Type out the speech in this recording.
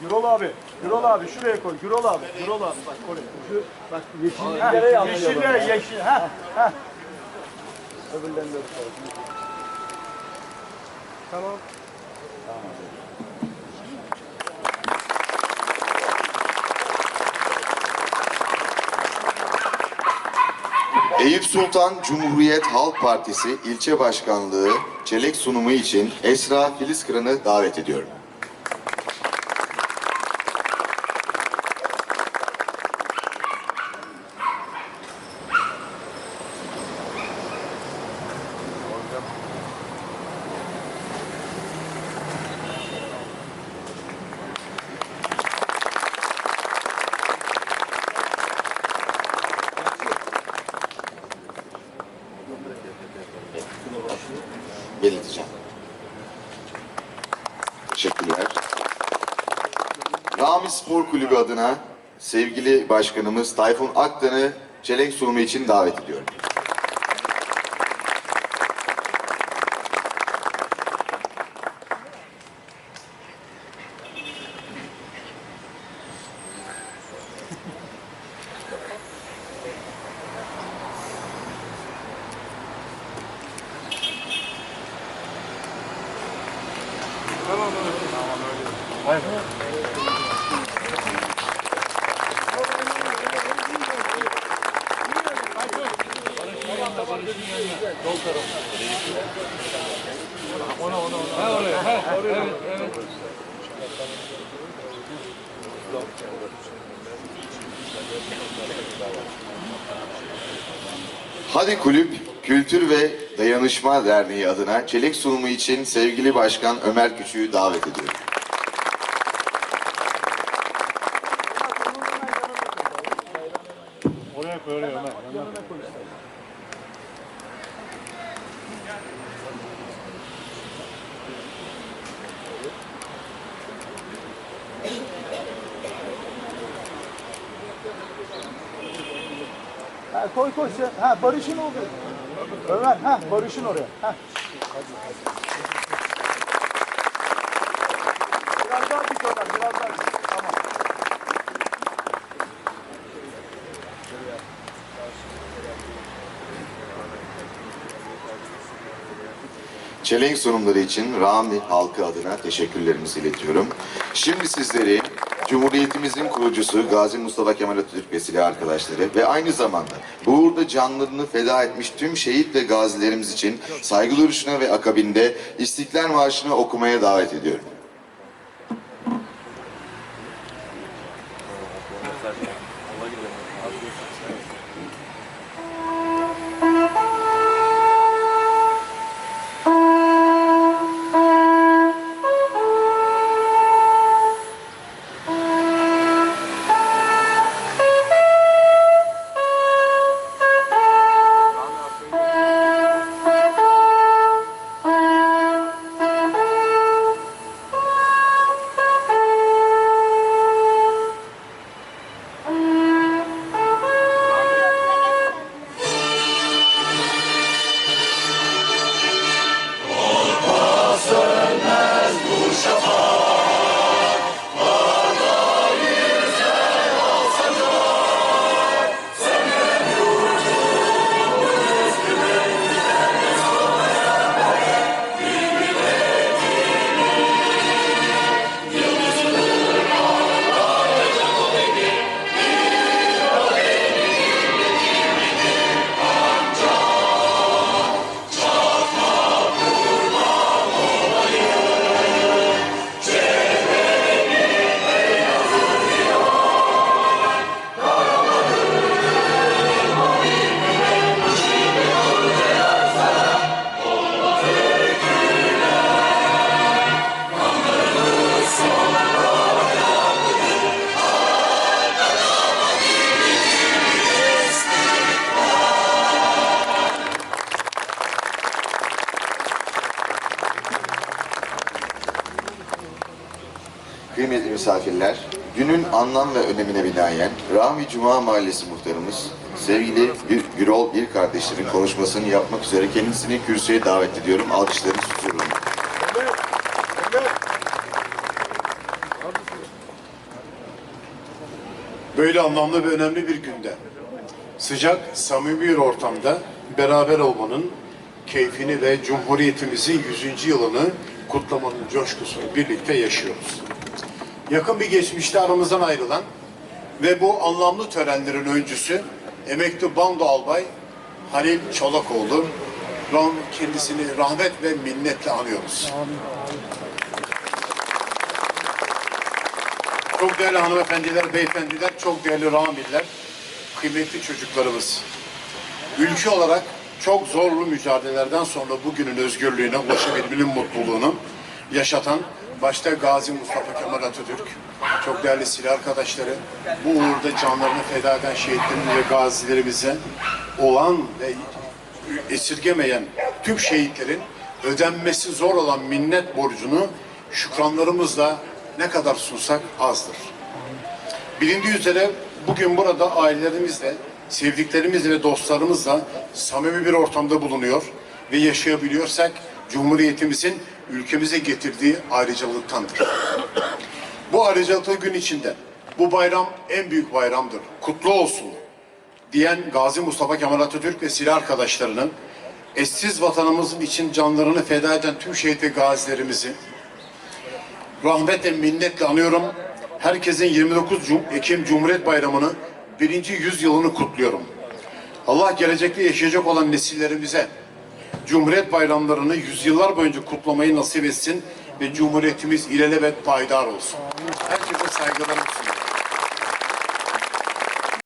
Gürol abi, Gürol abi şuraya koy. Gürol abi, Gürol abi bak oraya. Şu, bak yeşil, Aa, nereye alıyor yeşille, yeşil. Ha, ha. Öbürlerini de tutalım. Tamam. Eyüp Sultan Cumhuriyet Halk Partisi ilçe başkanlığı çelek sunumu için Esra Filizkıran'ı davet ediyorum. Belirteceğim. Teşekkürler. Rami Spor Kulübü adına sevgili başkanımız Tayfun Aktan'ı çelenk sunumu için davet ediyorum. Hadi Kulüp Kültür ve Dayanışma Derneği adına çelenk sunumu için sevgili başkan Ömer Küçük'ü davet ediyorum. Ha, koy koy sen. Ha Barış'ın oldu. Ömer ha Barış'ın oraya. Ha. Biraz daha dik Ömer, biraz daha dik. Tamam. Çelenk sunumları için Rami halkı adına teşekkürlerimizi iletiyorum. Şimdi sizleri Cumhuriyetimizin kurucusu Gazi Mustafa Kemal Atatürk ve arkadaşları ve aynı zamanda bu uğurda canlarını feda etmiş tüm şehit ve gazilerimiz için saygı duruşuna ve akabinde İstiklal Marşı'nı okumaya davet ediyorum. Kıymetli misafirler, günün anlam ve önemine binaen Rami Cuma Mahallesi muhtarımız sevgili Gü- Gürol Bir kardeşlerin konuşmasını yapmak üzere kendisini kürsüye davet ediyorum. Alkışlarınızı susuyorum. Böyle anlamlı ve önemli bir günde, sıcak, samimi bir ortamda beraber olmanın keyfini ve Cumhuriyetimizin 100. yılını kutlamanın coşkusunu birlikte yaşıyoruz. Yakın bir geçmişte aramızdan ayrılan ve bu anlamlı törenlerin öncüsü emekli bando albay Halil Çolakoğlu. Ram- Kendisini rahmet ve minnetle anıyoruz. Çok değerli hanımefendiler, beyefendiler, çok değerli rahmiller, kıymetli çocuklarımız. Ülke olarak çok zorlu mücadelelerden sonra bugünün özgürlüğüne ulaşabilmenin mutluluğunu yaşatan başta Gazi Mustafa Kemal Atatürk, çok değerli silah arkadaşları, bu uğurda canlarını feda eden şehitlerimiz ve gazilerimize olan ve esirgemeyen tüm şehitlerin ödenmesi zor olan minnet borcunu şükranlarımızla ne kadar sunsak azdır. Bilindiği üzere bugün burada ailelerimizle, sevdiklerimizle ve dostlarımızla samimi bir ortamda bulunuyor ve yaşayabiliyorsak Cumhuriyetimizin ülkemize getirdiği ayrıcalıktandır. Bu ayrıcalıklı gün içinde bu bayram en büyük bayramdır. Kutlu olsun diyen Gazi Mustafa Kemal Atatürk ve silah arkadaşlarının eşsiz vatanımızın için canlarını feda eden tüm şehit ve gazilerimizi rahmet ve minnetle anıyorum. Herkesin 29 Cum- Ekim Cumhuriyet Bayramı'nı birinci yüzyılını kutluyorum. Allah gelecekte yaşayacak olan nesillerimize Cumhuriyet bayramlarını yüzyıllar boyunca kutlamayı nasip etsin ve Cumhuriyetimiz ilelebet payidar olsun. Herkese saygılarımı sunuyorum.